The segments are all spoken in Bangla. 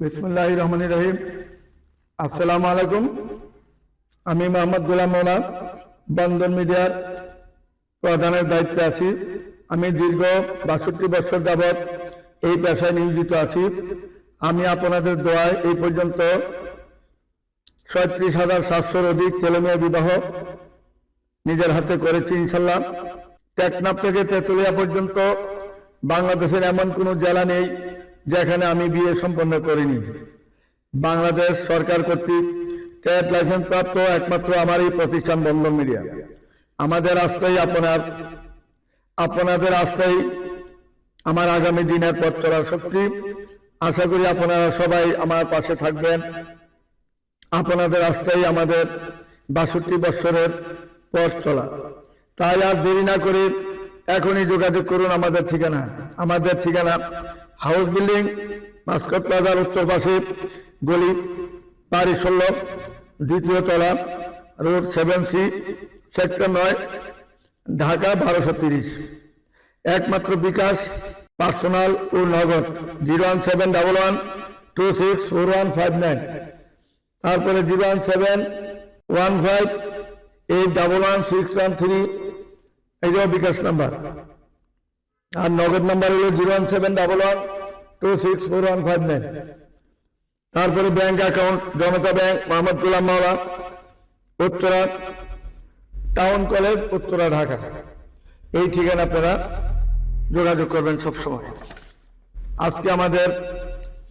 বিসমুল্লাহ রহমান রহিম। আসসালামু আলাইকুম। আমি মোহাম্মদ গোলাম মৌলা বন্ধন মিডিয়ার প্রধানের দায়িত্বে আছি। আমি দীর্ঘ বাষট্টি বছর যাবৎ এই পেশায় নিয়োজিত আছি। আমি আপনাদের দোয়ায় এই পর্যন্ত ছয়ত্রিশ হাজার সাতশোর অধিক ছেলেমেয়ে বিবাহ নিজের হাতে করেছি, ইনশাল্লাহ। টেকনাফ থেকে তেতুলিয়া পর্যন্ত বাংলাদেশের এমন কোনো জেলা নেই যেখানে আমি বিয়ে সম্পন্ন করিনি। বাংলাদেশ সরকার কর্তৃক ট্যাব লাইসেন্স প্রাপ্ত একমাত্র আমার এই প্রতিষ্ঠান বন্ধন মিডিয়া। আমাদের আস্থাই আপনার, আপনাদের আস্থাই আমার আগামী দিনের পথ চলার শক্তি। আশা করি আপনারা সবাই আমার পাশে থাকবেন। আপনাদের আস্থাই আমাদের বাষট্টি বৎসরের পথ চলা। তাই আর দেরি না করে এখনই যোগাযোগ করুন আমাদের ঠিকানা। আমাদের ঠিকানা হাউস বিল্ডিং, মাস্কট প্লাজার উত্তর পাশে গলি, বাড়ি ষোলো, দ্বিতীয় তলা, রোড সেভেন সি, সেক্টর নয়, ঢাকা বারোশো তিরিশ। একমাত্র বিকাশ, পার্সোনাল ও Nagad, zero one seven double one, two six four one five nine. তারপরে zero one seven, one five, eight double one six one three, এইটাও বিকাশ নাম্বার। আর নগদ নাম্বার হলো zero one seven double one two six four one five nine তারপরে bank account Janata bank Mohammad Gulam Maula, Uttara town college Uttara Dhaka. এই ঠিকানা আপনারা যোগাযোগ করবেন সবসময়। আজকে আমাদের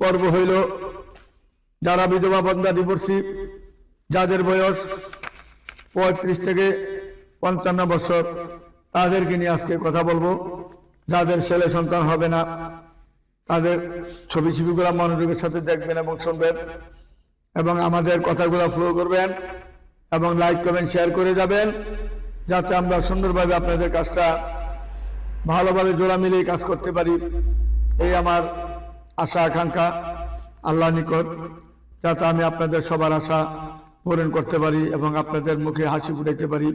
পর্ব হইল যারা বিধবা বন্ধা ডিভোর্সি যাদের বয়স পঁয়ত্রিশ থেকে পঞ্চান্ন বছর, তাদেরকে নিয়ে আজকে কথা বলব। যাদের ছেলে সন্তান হবে না তাদের ছবি ছবিগুলো মনোযোগের সাথে দেখবেন এবং শুনবেন। এবং আমাদের কথাগুলো ফলো করবেন এবং লাইক করবেন শেয়ার করে যাবেন, যাতে আমরা সুন্দরভাবে আপনাদের কাজটা ভালোভাবে জোড়া মিলিয়ে কাজ করতে পারি। এই আমার আশা, আকাঙ্ক্ষা আল্লাহ নিকট, যাতে আমি আপনাদের সবার আশা পূরণ করতে পারি এবং আপনাদের মুখে হাসি ফুটাইতে পারি।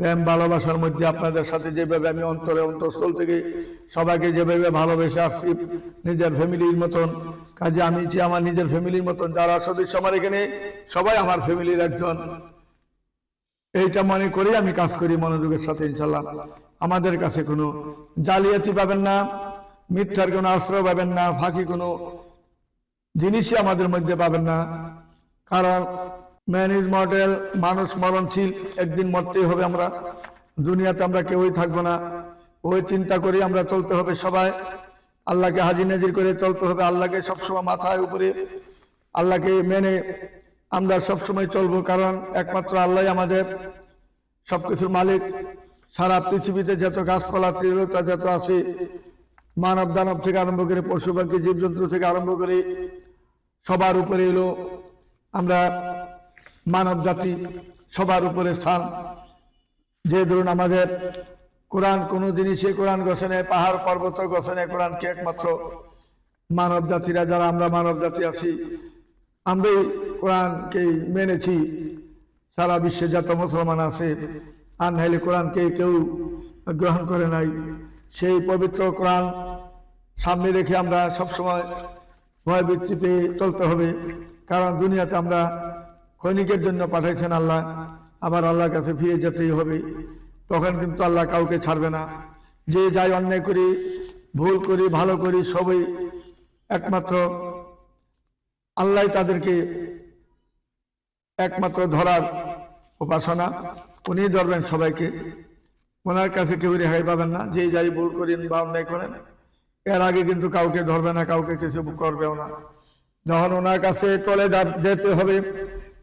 প্রেম, ভালোবাসার মধ্যে আপনাদের সাথে যেভাবে আমি অন্তরে অন্তঃস্থল থেকে সবাইকে যেভাবে ভালোবেসে আসছি, নিজের ফ্যামিলির মতন। কাজে আমি যে আমার নিজের ফ্যামিলির মতন, যারা সদস্য আমার এখানে, সবাই আমার ফ্যামিলির একজন। এইটা মনে করে আমি কাজ করি মনোযোগের সাথে ইনশাল্লাহ আমাদের কাছে কোনো জালিয়াতি পাবেন না, মিথ্যার কোনো আশ্রয় পাবেন না, ফাঁকি কোনো জিনিসই আমাদের মধ্যে পাবেন না। কারণ ম্যান ইজ মডেল মানুষ মরণশীল, একদিন মরতেই হবে আমরা। দুনিয়াতে আমরা কেউই থাকব না। ওই চিন্তা করে আমরা চলতে হবে সবাই। আল্লাহকে হাজির নাজির করে চলতে হবে। আল্লাহকে সবসময় মাথায় উপরে, আল্লাহকে মেনে আমরা সবসময় চলবো। কারণ একমাত্র আল্লাহ আমাদের সবকিছুর মালিক। সারা পৃথিবীতে যত গাছপালা ত্রিলতা যত আছে, মানব দানব থেকে আরম্ভ করে পশু পাখি, জীবজন্তু থেকে আরম্ভ করে সবার উপরে এলো। আমরা মানব জাতি সবার উপরে স্থান। যে ধরুন আমাদের কোরআন, কোনো জিনিসে কোরআন গছনে পাহাড়, পর্বত গছনে কোরআনকে একমাত্র মানব জাতিরা, যারা আমরা মানব জাতি আছি, আমরাই কোরআনকেই মেনেছি। সারা বিশ্বে যত মুসলমান আছে আর নাইলে কোরআনকে কেউ গ্রহণ করে নাই। সেই পবিত্র কোরআন সামনে রেখে আমরা সবসময় ভয় বৃত্তি পেয়ে চলতে হবে, কারণ দুনিয়াতে আমরা সৈনিকের জন্য পাঠাইছেন আল্লাহ, আবার আল্লাহর কাছে ফিরে যেতেই হবে। তখন কিন্তু আল্লাহ কাউকে ছাড়বে না। যে যাই অন্যায় করি, ভুল করি, ভালো করি, সবই একমাত্র আল্লাহ তাদেরকে একমাত্র ধরার উপাসনা। উনি ধরবেন সবাইকে। ওনার কাছে কেউ রেহাই পাবেন না। যে যাই ভুল করেন বা অন্যায় করেন, এর আগে কিন্তু কাউকে ধরবে না, কাউকে কিছু করবেও না। যখন ওনার কাছে চলে যেতে হবে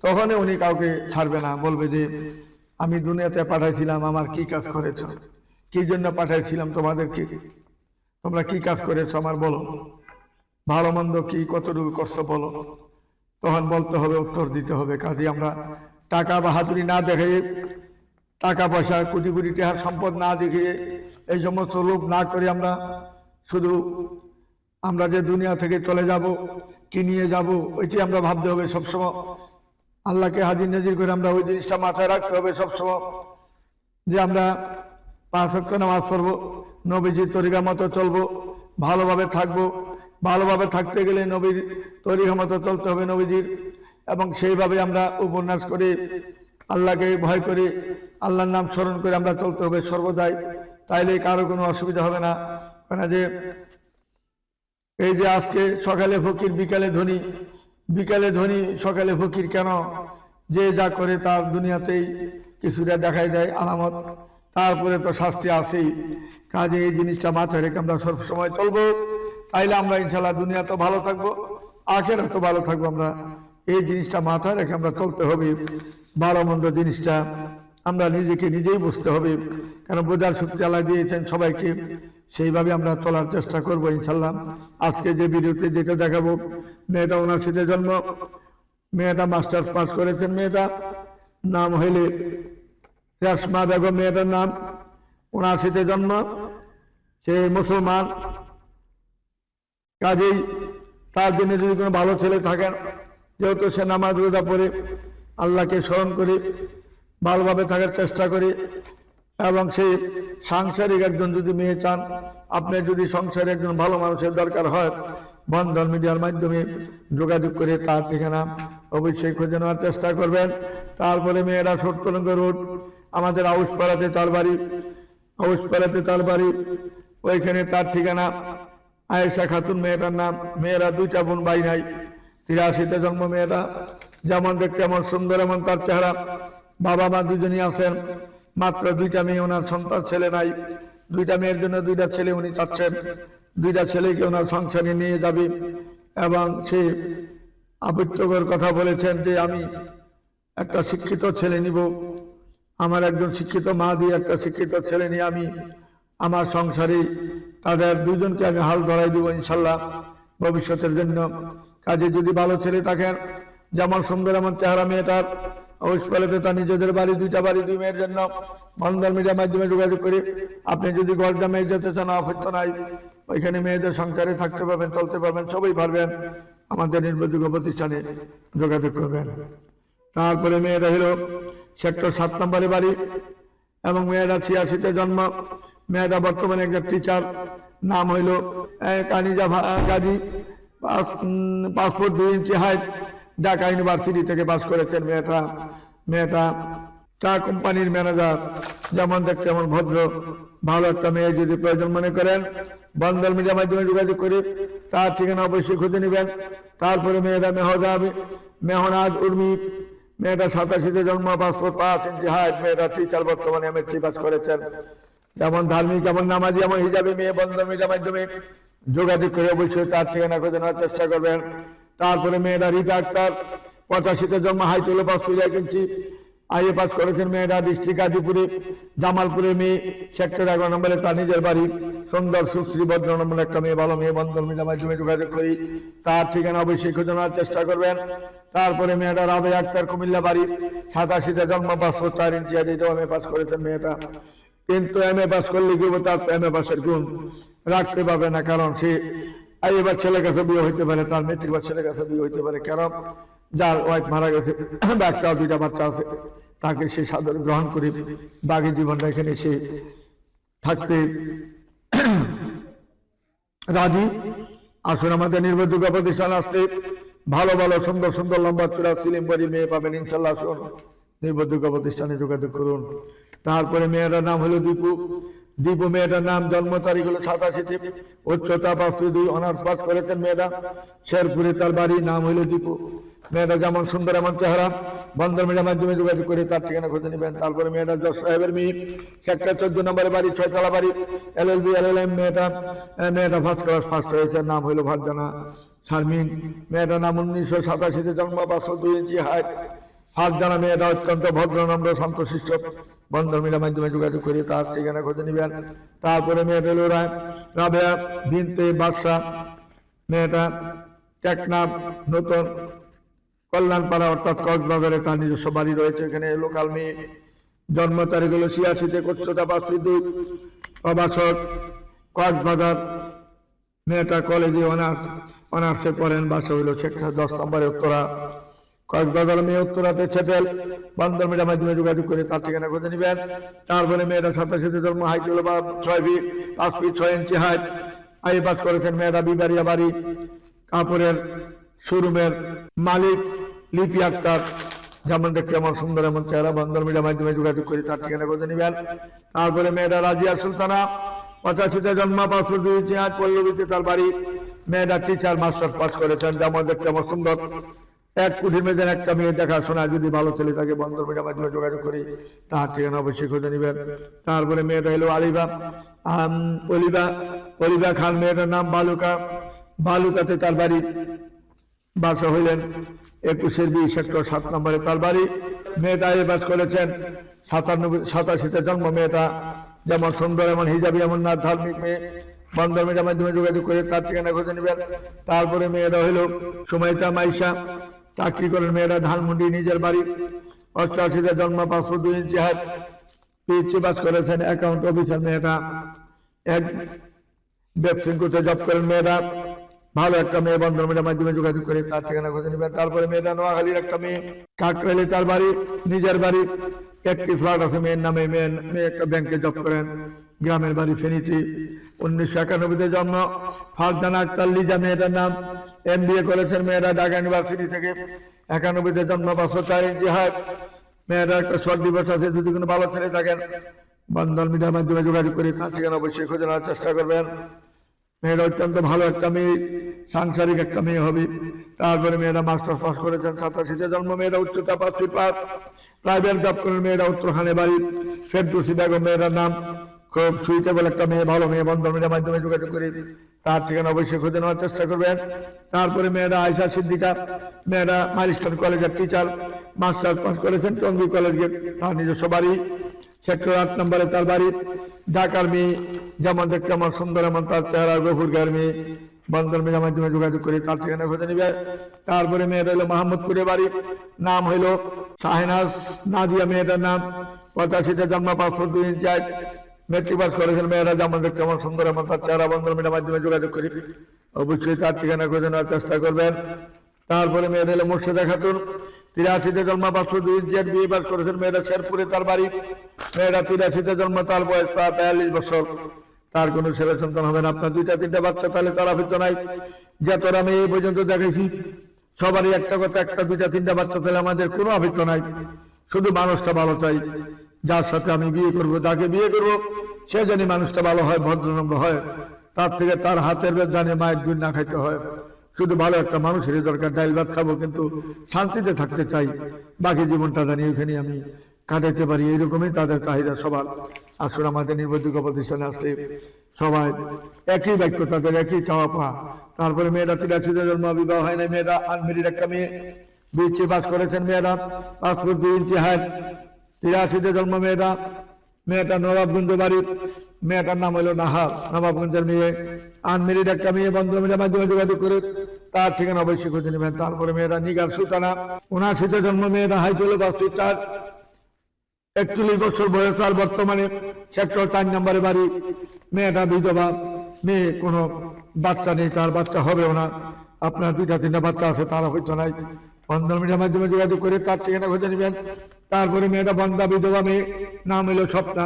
তখনই উনি কাউকে ছাড়বে না, বলবে যে, আমি দুনিয়াতে পাঠাইছিলাম, আমার কি কাজ করেছ? কি জন্য পাঠাইছিলাম তোমাদেরকে? তোমরা কি কাজ করেছ আমার বলো। ভালো মন্দ কি, কতটুকু কষ্ট বলো। তখন বলতে হবে, উত্তর দিতে হবে। কাজে আমরা টাকা বাহাদুরি না দেখে টাকা পয়সা, কোটি কোটি টাকার সম্পদ না দেখিয়ে, এই সমস্ত লোভ না করে আমরা শুধু আমরা যে দুনিয়া থেকে চলে যাব, কি নিয়ে যাব ওইটি আমরা ভাবতে হবে সবসময়। আল্লাহকে হাজির নাজির করে আমরা ওই জিনিসটা মাথায় রাখতে হবে সবসময় যে আমরা পাঁচ নামাজ পড়ব, নবীজির তরিকা মতো চলবো, ভালোভাবে থাকব। ভালোভাবে থাকতে গেলে নবীর তরিকা মতো চলতে হবে নবীজির। এবং সেইভাবে আমরা উপন্যাস করে আল্লাহকে ভয় করে, আল্লাহর নাম স্মরণ করে আমরা চলতে হবে সর্বদাই। তাইলে কারও কোনো অসুবিধা হবে না। কেন যে এই যে আজকে সকালে ফকির, বিকালে ধনী বিকালে ধনী, সকালে ফকির কেন? যে যা করে তার দুনিয়াতেই কিছুটা দেখাই দেয় আলামত। তারপরে তো শাস্তি আসেই কাজে এই জিনিসটা মাথায় রেখে আমরা সবসময় চলবো। তাইলে আমরা ইনশাল্লাহ দুনিয়া তো ভালো থাকব আখেরা তো ভালো থাকব আমরা। এই জিনিসটা মাথায় রেখে আমরা চলতে হবে। ভালো মন্দ জিনিসটা আমরা নিজেকে নিজেই বুঝতে হবে। কারণ বোঝার শক্তি আল্লাহ দিয়েছেন সবাইকে। সেইভাবে আমরা চলার চেষ্টা করব, ইনশাল্লাহ। আজকে যে ভিডিওতে যেটা দেখাবো, মেয়েটা ওনার জন্ম। মেয়েটা মাস্টার্স পাস করেছেন মেয়েটা। নাম হইলে রেশমা বেগম মেয়েটার নাম। ওনার জন্ম। সে মুসলমান। কাজেই তার জন্য যদি কোনো ভালো ছেলে থাকেন যেহেতু সে নামাজ রোজা পড়ে, আল্লাহকে স্মরণ করে, ভালোভাবে থাকার চেষ্টা করে। এবং সেই সাংসারিক একজন যদি মেয়ে চান, আপনি যদি সংসারে একজন ভালো মানুষের দরকার হয়, বন্ধন মিডিয়ার মাধ্যমে যোগাযোগ করে তার ঠিকানা অবশ্যই খুঁজে নেওয়ার চেষ্টা করবেন। তারপরে মেয়েরা সত্যরঙ্গ রোড, আমাদের আউসপাড়াতে তার বাড়ি আউসপাড়াতে তার বাড়ি, ওইখানে তার ঠিকানা। আয়েশা খাতুন মেয়েটার নাম, মেয়েরা দুইটা বোন ভাই নাই, তিরাশিতে জন্ম মেয়েটা। যেমন দেখতে এমন সুন্দর, এমন তার চেহারা। বাবা মা দুজনই আছেন। মাত্র দুইটা মেয়ে, ওনার সন্তান ছেলে নাই। দুইটা মেয়ের জন্য দুইটা ছেলে উনি চাচ্ছেন। দুইটা ছেলেকে ওনার সংসারে নিয়ে যাবে। এবং সে আবৃত্তকর কথা বলেছেন যে, আমি একটা শিক্ষিত ছেলে নিব। আমার একজন শিক্ষিত মা দিয়ে একটা শিক্ষিত ছেলে নিয়ে আমি আমার সংসারে তাদের দুজনকে আমি হাল ধরাই দিব ইনশাল্লাহ ভবিষ্যতের জন্য। কাজে যদি ভালো ছেলে থাকেন, যেমন সুন্দর এমন চেহারা মেয়েটার নিজেদের বাড়ি, দুইটা বাড়ি, দুই মেয়ের জন্য বন্ধন মিডিয়ার মাধ্যমে যোগাযোগ করে। আপনি যদি গড়টা মেয়ে যেতে চান অপত্য নাই। ওইখানে মেয়েদের সংসারে থাকতে পারবেন, চলতে পারবেন, সবই পারবেন। আমাদের নির্ভরযোগ্য প্রতিষ্ঠানে যোগাযোগ করবেন। তারপরে মেয়েরা হলো সেক্টর সাত নম্বরে বাড়ি এবং মেয়েরা ছিয়াশিতে জন্ম। মেয়েরা বর্তমানে একজন টিচার নাম হইল কানিজা গাজী পাসপোর্ট দুই ইঞ্চি হাইট ঢাকা ইউনিভার্সিটি থেকে পাস করেছেন মেয়েটা মেয়েটা চা কোম্পানির ম্যানেজার। যেমন দেখতে এমন ভদ্র, ভালো একটা মেয়ে যদি প্রয়োজন মনে করেন বন্দর মিডিয়ার মাধ্যমে যোগাযোগ করে তার ঠিকানা অবশ্যই খুঁজে নেবেন। তারপরে মেয়েরা মেহজাব, মেহনাজ উর্মি, মেয়েটা সাতাশিতে জন্ম, পাসপোর্ট পাঁচ ইঞ্চি হাইট মেয়েটা টিচার বর্তমানে এমএসসি পাস করেছেন। যেমন ধার্মিক, যেমন নামাজি, যেমন হিজাবি মেয়ে বন্ধন মিডিয়ার মাধ্যমে যোগাযোগ করে অবশ্যই তার ঠিকানা খুঁজে নেওয়ার চেষ্টা করবেন। তারপরে মেয়েরা রিতা আক্তার পঁচাশিতে জন্ম, হাই তুলো পাস কিনছি আইএ পাস করেছেন মেয়েরা ডিস্ট্রিক্ট গাজীপুরে, জামালপুরে মেয়ে, সেক্টর এগারো নম্বরে তার নিজের বাড়ি, সুন্দর সুশ্রী ভদ্র নম্বর একটা মেয়ে, ভালো মেয়ে, বন্ধন মিডিয়ার মাধ্যমে যোগাযোগ করি। তার ঠিকানা অবশ্যই খুঁজে নেওয়ার চেষ্টা করবেন। তারপরে মেয়েটা রাবে আক্তার কুমিল্লা বাড়ি, সাতাশিতে জন্ম পাসপোর্ট চার ইঞ্চি এম এ পাস করেছেন মেয়েটা। কিন্তু এম এ পাস করলে কি তার এম এ পাসের গুণ। রাখতে পারবে না, কারণ সে আর এবার ছেলের কাছে বিয়ে হইতে পারে, তার মেট্রিক বা ছেলের কাছে বিয়ে হইতে পারে, কারণ যার ওয়াইফ মারা গেছে একটা দুইটা বাচ্চা আছে, তাকে সে সাদর গ্রহণ করে। বাকি জীবনটা এখানে সে থাকতে রাজি। আসুন আমাদের নির্ভরযোগ্য প্রতিষ্ঠান আসতে। ভালো ভালো, সুন্দর সুন্দর লম্বা চূড়া বাড়ি মেয়ে পাবেন ইনশাল্লাহ আসুন। নির্ভরযোগ্য প্রতিষ্ঠানে যোগাযোগ করুন। তারপরে মেয়েটার নাম হলো দীপু। দীপু মেয়েটার নাম, জন্ম তারিখ হলো সাতাশিতে উচ্চতা পাঁচ দুই, অনার্স পাস করেছেন মেয়েটা। শেরপুরে তার বাড়ি, নাম হলো দীপু। মেয়েটা যেমন সুন্দর, এমন চেহারা। বন্ধন মিডিয়ার মাধ্যমে যোগাযোগ করে তার ঠিকানা খুঁজে নেবেন। তারপরে মেয়েটা জজ সাহেবের মেয়ে। সেক্টর চোদ্দ নম্বরে বাড়ি, ছয়তলা বাড়ি। এল L B L L M মেয়েটা মেয়েটা ফার্স্ট ক্লাস ফার্স্ট হয়েছে। নাম হইল ভাগজানা শারমিন। মেয়েটার নাম উনিশশো সাতাশিতে জন্ম, পাঁচশো দুই ইঞ্চি হাইট হাত জানা মেয়েটা অত্যন্ত ভদ্র নম্র শান্তশিষ্ট বন্ধন মিডিয়ার মাধ্যমে যোগাযোগ করে তার ঠিকানা খুঁজে নেবেন। তারপরে মেয়েটা হলো রায় রাবেয়া, বিনতে, বাদশা, মেয়েটা টেকনাফ, নতুন কল্যাণপাড়া অর্থাৎ কক্সবাজারে তার নিজস্ব বাড়ি রয়েছে। এখানে লোকাল মেয়ে জন্ম তারিখ হলো ছিয়াশিতে উচ্চতা পাঁচ ফিট দুই অবাসক কক্সবাজার মেয়েটা কলেজে অনার্স অনার্সে পড়েন, বাসা হইল সেক্টর দশ নম্বরে উত্তরা। কক্সবাজার মেয়ে উত্তরাতে ছেটেল বন্দর মিডিয়ার মাধ্যমে যোগাযোগ করে তার ঠিকানা খুঁজে নেবেন। তারপরে মেয়েটা সাতাশিতে জন্ম হাইট হলো বা ছয় ফিট পাঁচ ফিট ছয় ইঞ্চি হাইট আই পাস করেছেন মেয়েরা বিবারিয়া বাড়ি। কাপড়ের শোরুমের মালিক, লিপি আক্তার। যেমন দেখতে আমার সুন্দর এমন চেহারা বন্ধন মিডিয়া মাধ্যমে যোগাযোগ করে তার ঠিকানা করে নিবেন। তারপরে মেয়েরা রাজিয়া সুলতানা, পঁচাশিতে জন্ম দিয়েছে আজ পল্লবীতে তার বাড়ি। মেয়েরা টিচার মাস্টার্স পাস করেছেন। যেমন দেখতে আমার সুন্দর। এক কোটি মেয়েদের একটা মেয়ে দেখাশোনা, যদি ভালো ছেলে থাকে, বন্ধন মিডিয়া মাধ্যমে যোগাযোগ করি তার ঠিকানা অবশ্যই খুঁজে নিবেন তারপরে মেয়েটা হলো আলিবা। অলিবা অলিবা খান, মেয়েটার নাম বালুকা। বালুকাতে তার বাড়ি, বাসা হইলেন একুশের বিশ সেক্টর সাত নম্বরে তার বাড়ি। মেয়েটা এবাস করেছেন সাতানব্বই সাতাশিতে জন্ম মেয়েটা। যেমন সুন্দর, এমন হিজাবি, এমন না, ধার্মিক মেয়ে। বন্ধন মেয়েটার মাধ্যমে যোগাযোগ করে তার ঠিকানা খুঁজে নেবেন। তারপরে মেয়েরা হইল সুমাইতা মাইশা। চাকরি করেন মেয়েরা, ধানমন্ডি নিজের বাড়ি। অষ্টআশিতে জন্ম পাঁচশো দুই ইঞ্চি হাত পিএইচডি পাস করেছেন অ্যাকাউন্ট অফিসার মেয়েটা এক ব্যবসিংকুতে জব করেন মেয়েরা। ভালো একটা মেয়ে, বন্ধন মেয়েটার মাধ্যমে যোগাযোগ করে তার ঠিকানা খুঁজে নেবেন। তারপরে মেয়েটা নোয়াখালীর একটা মেয়ে, কাকরাইলে তার বাড়ি, নিজের বাড়ি। একটি ফ্ল্যাট আছে, মেয়ের নামে মেয়ে একটা ব্যাংকে জব করেন। গ্রামের বাড়ি ফেনীতে। উনিশশো একানব্বইতে জন্ম ফারজানা আক্তার লিজা মেয়েটার নাম। এম বিএ করেছেন মেয়েরা ঢাকা ইউনিভার্সিটি থেকে একানব্বইতে জন্ম চার ইঞ্চি হাত মেয়েরা একটা শর্ট ডিভোর্স আছে, যদি কোনো ভালো ছেলে থাকেন, বন্ধন মিডিয়ার মাধ্যমে যোগাযোগ করে তার ঠিকানা অবশ্যই খুঁজে নেওয়ার চেষ্টা করবেন। মেয়েরা অত্যন্ত ভালো একটা মেয়ে, সাংসারিক একটা মেয়ে হবে। তারপরে মেয়েরা মাস্টার্স পাস করেছেন, সাতাশিতে জন্ম, মেয়েরা উচ্চতা পাঁচ পাঁচ। প্রাইভেট জব করেন, মেয়েরা উত্তরখানে বাড়ি, ফেরদুসি বেগম মেয়েরার নাম। খুব সুইটেবল একটা মেয়ে, ভালো মেয়ে বন্ধন মিডিয়ার মাধ্যমে যোগাযোগ করে তার ঠিকানা অবশ্যই খুঁজে নেওয়ার চেষ্টা করবেন। তারপরে মেয়েরা আয়সা সিদ্দিকা, মেয়েরা মাইলস্টোন কলেজের টিচার মাস্টার্স পাস করেছেন টঙ্গী কলেজে তার নিজস্ব বাড়ি সেক্টর আট নম্বরে তার বাড়ি। ঢাকার মেয়ে যেমন দেখতে আমার সুন্দর, এমন তার চেহারা গফুর গায়ের মেয়ে। বন্ধন মেয়ের মাধ্যমে যোগাযোগ করে তার ঠিকানা খুঁজে নিবে। তারপরে মেয়েটা হলো মাহমুদপুরে বাড়ি। নাম হইল শাহিনাজ নাদিয়া মেয়েটার নাম। পঁচাশিতে জন্ম পাঁচশো দুই ইঞ্চ মেট্রিক পাস করেছেন মেয়েরা, যেমন দেখতে আমার সুন্দর, এমন তার চেহারা বন্ধন মেয়ের মাধ্যমে যোগাযোগ করি। অবশ্যই তার ঠিকানা খুঁজে নেওয়ার চেষ্টা করবেন। তারপরে মেয়েরা এলো মুর্শিদা খাতুন তিরাশিতে জন্ম পাঁচশো দুই ইঞ্চিয়ার বিয়ে পাস করেছেন মেয়েরা, শেরপুরে তার বাড়ি। মেয়েরা তিরাশিতে জন্ম, তার বয়স প্রায় বিয়াল্লিশ বছর। তার কোনো ছেলে সন্তান হবে না। আপনার দুইটা, তিনটা বাচ্চা, তাহলে তারা হইতো নাই। যতটা আমি এই পর্যন্ত দেখেছি সবারই একটা কথা, একটা, দুইটা, তিনটা বাচ্চা, তাহলে আমাদের কোনো আবৃত্ত নাই। শুধু মানুষটা ভালো চাই। যার সাথে আমি বিয়ে করব, যাকে বিয়ে করব, সে জানি মানুষটা ভালো হয়, ভদ্রনম্র হয়। তার থেকে তার হাতের বেদ জানে মায়ের দুধ না খাইতে হয়। শুধু ভালো একটা মানুষেরই দরকার, ডাইল ভাত খাব, কিন্তু শান্তিতে থাকতে চাই। বাকি জীবনটা জানি ওইখানে আমি কাটাতে পারি। এইরকমই তাদের চাহিদা সবার। আসলে আমাদের নির্ভরযোগ্য প্রতিষ্ঠানে আসলে সবাই একই বাক্য, তাদের একই চাওয়া পাওয়া। তারপরে মেয়েরা তিরাশিতে জন্ম, বিবাহ হয় না মেয়েরা আনমেরির একটা মেয়ে বিএসসি পাস করেছেন মেয়েরা, পাসপোর্ট দুই ইঞ্চি তিরাশিতে জন্ম মেয়েরা মেয়েটা নবাবগঞ্জ বাড়ির মেয়েটার নাম হলো নাহার, নবাবগঞ্জের মেয়ে। আনমেরির একটা মেয়ে বন্ধু মেয়ের মাধ্যমে যোগাযোগ করে তার ঠিকানা অবশ্যই খুঁজে নেবেন। তারপরে মেয়েরা নিগার সুতানা উনাশিতে জন্ম মেয়েরা হাইতুল বাস্তু চার একচল্লিশ বছর বয়স আর বর্তমানে। সেক্টর চার নম্বরে বাড়ি। মেয়েটা বিধবা। মেয়ে কোনো বাচ্চা নেই, তার বাচ্চা হবেও না। আপনার দুইটা তিনটা বাচ্চা আছে, তারা হয়তো নাই। বন্ধন মিডিয়ার মাধ্যমে যোগাযোগ করে তার ঠিকানা খুঁজে নেবেন। তারপরে মেয়েটা বন্ধা বিধবা মেয়ে, নাম হইল স্বপ্না।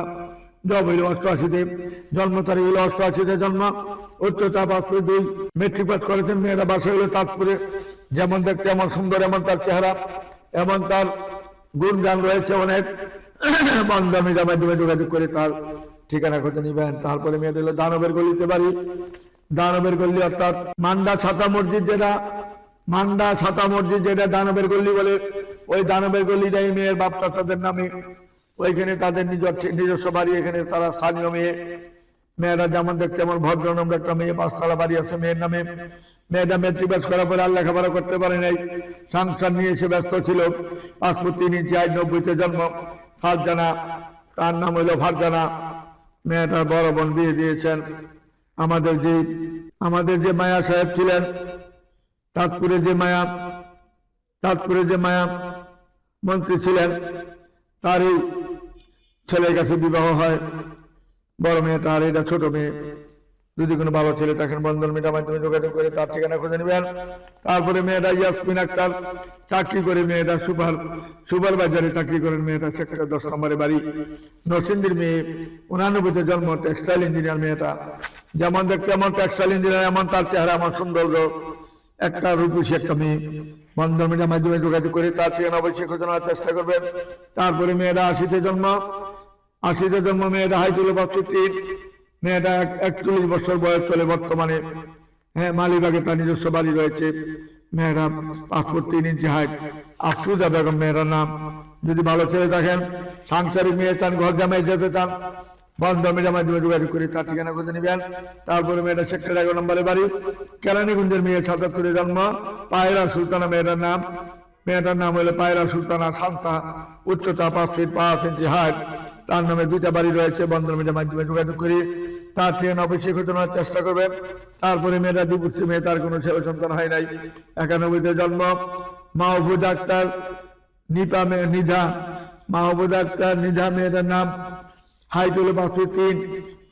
জব হইল অষ্টআশিতে। জন্ম তারিখ হইল অষ্টআশিতে জন্ম। উচ্চতা পাঁচশো দুই। মেট্রিক পাস করেছেন মেয়েরা বাসা হইল তাজপুরে যেমন দেখতে এমন সুন্দর, এমন তার চেহারা, এমন তার গুণগান রয়েছে অনেক। বন্ধন মিডিয়ার মাধ্যমে যোগাযোগ করে তার ঠিকানা খুঁজে নেবেন। তারপরে মেয়েটা হলো দানবের গলিতে বাড়ি। দানবের গল্লি অর্থাৎ মান্ডা ছাতা মসজিদ যেটা মান্ডা ছাতা মসজিদ যেটা দানবের গল্লি বলে, ওই দানবের গল্লিটাই মেয়ের বাপ চাচাদের নামে, ওইখানে তাদের নিজস্ব নিজস্ব বাড়ি, এখানে তারা স্থানীয় মেয়ে। মেয়েরা যেমন দেখতে যেমন ভদ্র নম্বর একটা মেয়ে, পাঁচতলা বাড়ি আছে মেয়ের নামে। মেয়েটা মেট্রিক পাস করার পরে আর লেখাপড়া করতে পারে নাই। সংসার নিয়ে এসে ব্যস্ত ছিল। তিন ইঞ্চি আট নব্বইতে জন্ম। ফারজানা, তার নাম হইল ফারজানা। মেয়েটার বড় বোন বিয়ে দিয়েছেন। আমাদের যে আমাদের যে মায়া সাহেব ছিলেন তাজপুরে যে মায়া তাজপুরে যে মায়া, মন্ত্রী ছিলেন, তারই ছেলের কাছে বিবাহ হয়। বড় মেয়ে তার, এটা ছোট মেয়ে। যদি কোনো ভালো ছেলে থাকেন, বন্ধন মিটার মাধ্যমে যোগাযোগ করে তার ঠিকানা খুঁজে নেবেন। তারপরে মেয়েটা ইয়াসমিন আক্তার, চাকরি করে মেয়েটা সুপার সুপার বাজারে চাকরি করেন মেয়েটা সেক্টর দশ নম্বরে বাড়ি। নরসিংদীর মেয়ে, উনানব্বইতে জন্ম, টেক্সটাইল ইঞ্জিনিয়ার মেয়েটা। যেমন দেখতে এমন টেক্সটাইল ইঞ্জিনিয়ার, এমন তার চেহারা, এমন সৌন্দর্য। একটা রূপসী একটা মেয়ে। বন্ধন মিডিয়ার মাধ্যমে যোগাযোগ করে তার ঠিকানা অবশ্যই খোঁজানোর চেষ্টা করবেন। তারপরে মেয়েরা আশিতে জন্ম আশিতে জন্ম মেয়েটা হাইতুল বাচ্চুতির মেয়েটা একচল্লিশ বছর বয়স চলে বর্তমানে। হ্যাঁ মালিবাগে তার নিজস্ব বাড়ি রয়েছে। মেয়েরা ফুট তিন ইঞ্চি হাইট। আফরুজা বেগম মেয়েরা নাম। যদি ভালো ছেলে থাকেন, সাংসারিক মেয়ে চান ঘর জামাই যেতে চান বন্ধ মিডিয়ার মাধ্যমে যোগাযোগ করে তার ঠিকানা খুঁজে নেবেন। তারপরে মেয়েটা সেক্টর এগারো নম্বরে বাড়ি। কেরানীগঞ্জের মেয়ে সাতাত্তরে জন্ম, পায়রা সুলতানা মেয়েটার নাম। মেয়েটার নাম হলো পায়রা সুলতানা শান্তা, উচ্চতা পাঁচ ফিট পাঁচ ইঞ্চি হাইট তার নামে দুইটা বাড়ি রয়েছে বন্ধন মিডিয়ার মাধ্যমে যোগাযোগ করি। তার ট্রেন অবশ্যই খোঁজানোর চেষ্টা করবেন। তারপরে মেয়েটা দিবুচ্ছি মেয়ে, তার কোনো ছেলে সন্তান হয় নাই। একানব্বইতে জন্ম মাহবুব ডাক্তার, নিপা মেয়ে নিধা। মাহবুব ডাক্তার, নিধা মেয়েটার নাম হাইটুল বাস্তু তিন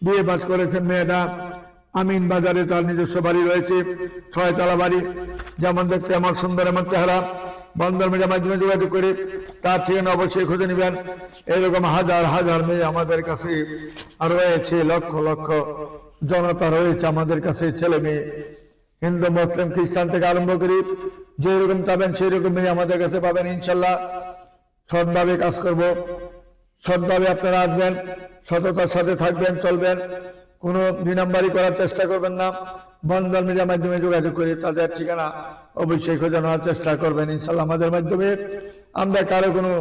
বিয়ে পাস করেছেন মেয়েটা। আমিন বাজারে তার নিজস্ব বাড়ি রয়েছে, ছয়তলা বাড়ি। যেমন দেখতে আমার সুন্দর এমন চেহারা। বন্ধন মিডিয়ার মাধ্যমে যোগাযোগ করে তার ঠিকানা অবশ্যই খুঁজে নেবেন। এরকম হাজার হাজার মেয়ে আমাদের কাছে রয়েছে, লক্ষ লক্ষ জনতা রয়েছে আমাদের কাছে, ছেলে মেয়ে। হিন্দু, মুসলিম, খ্রিস্টান থেকে আরম্ভ করি যেরকম পাবেন সেই রকম মেয়ে আমাদের কাছে পাবেন, ইনশাল্লাহ। সৎভাবে কাজ করব। সৎভাবে আপনারা আসবেন। সততার সাথে থাকবেন, চলবেন। কোনো দুই নাম্বারই করার চেষ্টা করবেন না। বন্ধন মিডিয়ার মাধ্যমে যোগাযোগ করে তাদের ঠিকানা অবশ্যই খোঁজানোর চেষ্টা করবেন ইনশাল্লাহ আমাদের মাধ্যমে। আমরা কারও কোনো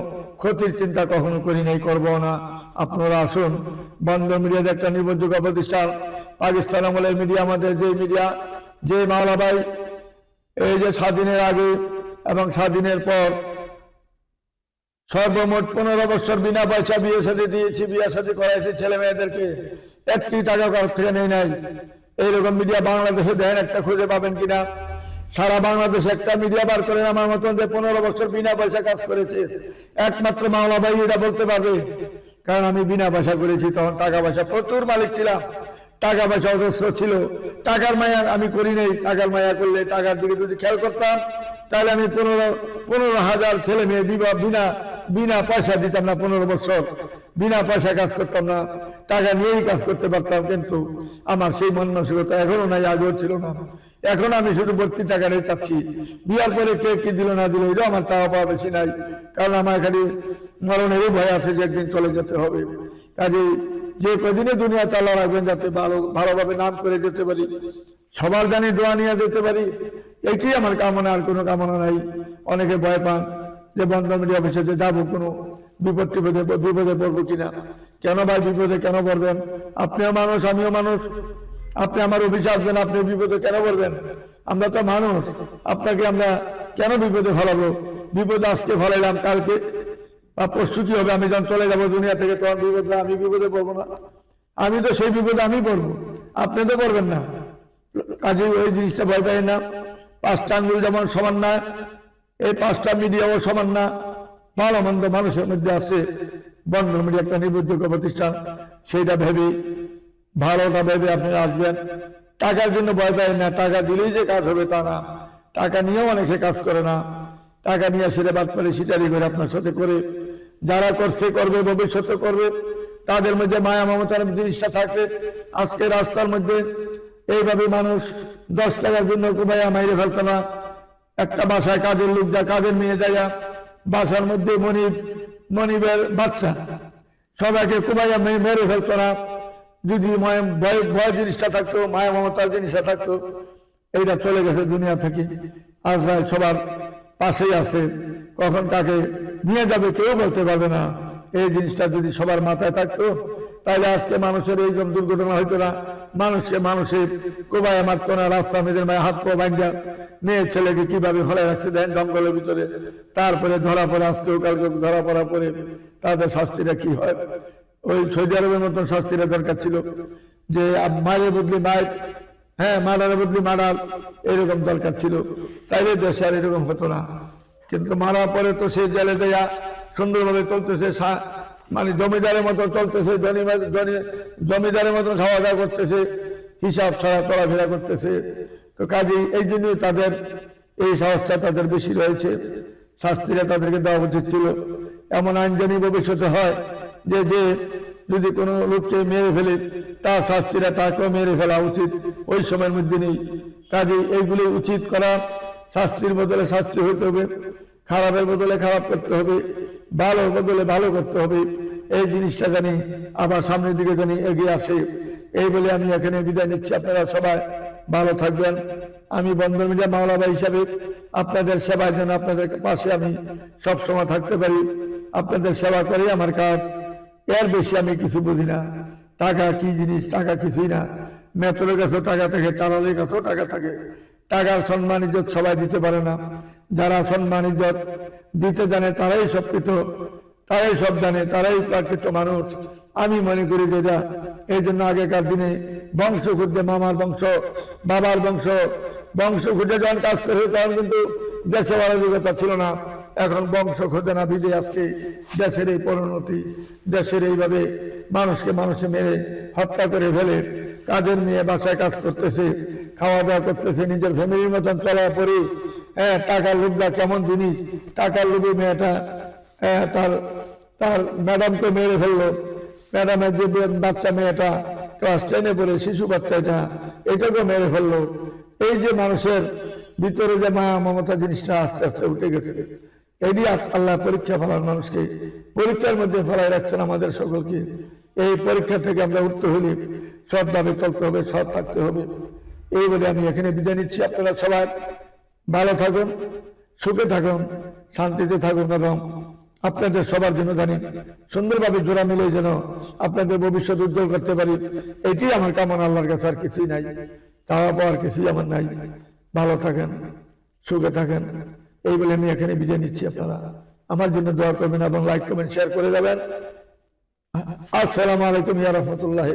ক্ষতির চিন্তা কখনো করি নাই, করব না। আপনারা আসুন বন্ধন মিডিয়াতে একটা নির্ভরযোগ্য প্রতিষ্ঠান, পাকিস্তান আমলের মিডিয়া, আমাদের যে মিডিয়া, যে মাওলা ভাই, এই যে স্বাধীনের আগে এবং স্বাধীনের পর সর্বমোট পনেরো বছর বিনা পয়সা বিয়ে সাথে দিয়েছি, বিয়ে সাথে করাইছি ছেলে মেয়েদেরকে। একটি টাকা কার থেকে নেই নাই। এইরকম মিডিয়া বাংলাদেশে দেন একটা খুঁজে পাবেন কিনা। সারা বাংলাদেশে একটা মিডিয়া বার করেন আমার মতন যে পনেরো বছর বিনা পয়সা কাজ করেছে। একমাত্র মাওলা ভাই এটা বলতে পারবে। কারণ আমি বিনা পয়সা করেছি, তখন টাকা পয়সা প্রচুর মালিক ছিলাম। টাকা পয়সা অজস্র ছিল। টাকার মায়া আমি করি নাই। টাকার মায়া করলে টাকার দিকে যদি খেয়াল করতাম, তাহলে আমি পনেরো পনেরো হাজার ছেলে মেয়ে বিবাহ বিনা বিনা পয়সা দিতাম না পনেরো বছর, বিনা পয়সা কাজ করতাম না, টাকা নিয়েই কাজ করতে পারতাম, কিন্তু আমার সেই মানসিকতা এখনও নাই, আগেও ছিল না। এখন আমি শুধু ভর্তি টাকাটাই চাচ্ছি। বিয়ার পরে কে কি দিল না দিল, এটাও আমার চাওয়া পাওয়া বেশি নাই। কারণ আমার এখানে মরণেরও ভয় আছে যে একদিন চলে যেতে হবে। কাজে যে কদিনে দুনিয়া চালা রাখবেন যাতে ভালো, ভালোভাবে নাম করে যেতে পারি, সবার জানি দোয়া নিয়ে যেতে পারি, এটি আমার কামনা, আর কোনো কামনা নাই। অনেকে ভয় পান যে বন্ধন অফিসে যে যাব, কোনো বিপদ টিপদে বিপদে পড়ব কিনা? কেন ভাই বিপদে কেন পড়বেন? আপনিও মানুষ, আমিও মানুষ। আপনি আমার অফিসে আসবেন, আপনি বিপদে কেন পড়বেন? আমরা তো মানুষ, আপনাকে আমরা কেন বিপদে ফলাবো? বিপদে আজকে ফলাইলাম, কালকে। বা কি হবে, আমি যখন চলে যাব দুনিয়া থেকে, তখন বিপদে, আমি বিপদে পড়ব না। আমি তো সেই বিপদে আমি পড়ব, আপনি তো পড়বেন না। কাজে ওই জিনিসটা ভয় পাই না। পাঁচটা আঙ্গুল যেমন সমান না এই পাঁচটা মিডিয়াও সমান না। ভালো মন্দ মানুষের মধ্যে আছে, বন্ধন মিডিয়া একটা নির্ভরযোগ্য প্রতিষ্ঠান, সেইটা ভেবে ভালোটা ভেবে আপনি আসবেন। টাকার জন্য ভয় পাই না, টাকা দিলেই যে কাজ হবে তা না। টাকা নিয়েও অনেকে কাজ করে না। টাকা নিয়ে সেটা বাদ পারে সিটারি করে আপনার সাথে করে। যারা করছে, করবে, ভবিষ্যতে করবে, তাদের মধ্যে মায়া, মমতার জিনিসটা থাকবে আজকে রাস্তার মধ্যে এইভাবে মানুষ দশ টাকার জন্য মাইরে ফেলতো না। একটা বাসায় কাজের লোক যা কাজের মেয়ে যাইয়া বাসার মধ্যে মনিব, মনিবের বাচ্চা। সবাইকে কুমাইয়া মেয়ে মেরে ফেলতো না। যদি ভয় ভয় জিনিসটা থাকতো, মায়া মমতার জিনিসটা থাকতো, এইটা চলে গেছে দুনিয়া থেকে। আজরাইল সবার পাশেই আছে। কখন কাকে নিয়ে যাবে কেউ বলতে পারবে না। এই জিনিসটা যদি সবার মাথায় থাকতো, তাহলে আজকে মানুষের এইরকম দুর্ঘটনা হইতো না। মানুষকে মানুষের কোবায় মারতো না, রাস্তা মেয়েদের মায়ের হাত পা ভাঙ্গা মেয়ে ছেলেকে কীভাবে ফলে রাখছে দেন? জঙ্গলের ভিতরে। তারপরে ধরা পড়ে, আজকেও কালকে ধরা পড়া পরে তাদের শাস্তিটা কি হয়? ওই সৌদি আরবের মতন শাস্তিটা দরকার ছিল যে মায়ের বদলি মায়ের হ্যাঁ মারার বদলি মারার এরকম দরকার ছিল। তাইলে দেশে আর এরকম হতো না। কিন্তু মারার পরে তো সে জেলে দেয়া সুন্দরভাবে চলতেছে মানে জমিদারের মতো চলতেছে জমিদারের মতো খাওয়া দাওয়া করতেছে, হিসাব ছাড়া চলাফেরা করতেছে। তো কাজে এই জন্যই তাদের এই সাহসটা তাদের বেশি রয়েছে। শাস্তিরা তাদেরকে দেওয়া উচিত ছিল। এমন আইন জানি ভবিষ্যতে হয় যে যে যদি কোনো লোককে মেরে ফেলে, তার শাস্তিরা তাকেও মেরে ফেলা উচিত। ওই সময়ের মধ্যে নেই। কাজে এইগুলি উচিত করা। শাস্তির বদলে শাস্তি হইতে হবে। খারাপের বদলে খারাপ করতে হবে। ভালোর বদলে ভালো করতে হবে। এই জিনিসটা জানি আবার সামনের দিকে জানি এগিয়ে আসে। এই বলে আমি এখানে বিদায় নিচ্ছি। আপনারা সবাই ভালো থাকবেন। আমি বন্ধন মিডিয়া মাওলাবা হিসাবে আপনাদের সেবায় যেন আপনাদের পাশে আমি সব সময় থাকতে পারি। আপনাদের সেবা করে আমার কাজ। এর বেশি আমি কিছু বুঝি না। টাকা কি জিনিস, টাকা কিছুই না। মেতরের কাছেও টাকা থাকে চালালের কাছেও টাকা থাকে। টাকার সম্মান, ইজ্জত সবাই দিতে পারে না। যারা সম্মান, ইজ্জত দিতে জানে, তারাই সব কিছু তারাই সব জানে, তারাই প্রাকৃত মানুষ। আমি মনে করি যে এটা এই জন্য আগেকার দিনে বংশ খুঁজতে মামার বংশ বাবার বংশ বংশ খুঁজে যখন কাজ করে তখন কিন্তু দেশে অরাজকতা ছিল না। এখন বংশ খোঁজে না বিজে আজকে দেশের এই পরিণতি দেশের এইভাবে মানুষকে মানুষে মেরে হত্যা করে ফেলে কাজের মেয়ে বাসায় কাজ করতেছে খাওয়া দাওয়া করতেছে নিজের ফ্যামিলির মতন চলা পরে হ্যাঁ টাকার লোকটা কেমন জিনিস টাকার লোভে মেয়েটা হ্যাঁ, তার তার ম্যাডামকে মেরে ফেলল। ম্যাডামের যে বাচ্চা মেয়েটা ক্লাস টেনে পড়ে, শিশু বাচ্চা এটা এটাকে মেরে ফেলল। এই যে মানুষের ভিতরে যে মায়া মমতা জিনিসটা আস্তে আস্তে উঠে গেছে, এটি আল্লাহ পরীক্ষা ফেলার মানুষকে, পরীক্ষার মধ্যে ফেলাই রাখছেন আমাদের সকলকে। এই পরীক্ষা থেকে আমরা উঠতে হলে সৎভাবে চলতে হবে, সৎ থাকতে হবে। এই বলে আমি এখানে বিদায় নিচ্ছি। আপনারা সবাই ভালো থাকুন, সুখে থাকুন, শান্তিতে থাকুন এবং আপনাদের সবার জন্য জানি। সুন্দরভাবে জোড়া মিলে যেন আপনাদের ভবিষ্যৎ উজ্জ্বল করতে পারি। এটি আমার কামনা, আল্লাহর কাছে আর কিছুই নাই। খাওয়া পাওয়ার কিছুই আমার নাই। ভালো থাকেন, সুখে থাকেন। এই বলে আমি এখানে বিদায় নিচ্ছি আপনারা। আমার জন্য দোয়া করবেন এবং লাইক কমেন্ট শেয়ার করে যাবেন। আসসালামু আলাইকুম ইয়া রহমতুল্লাহ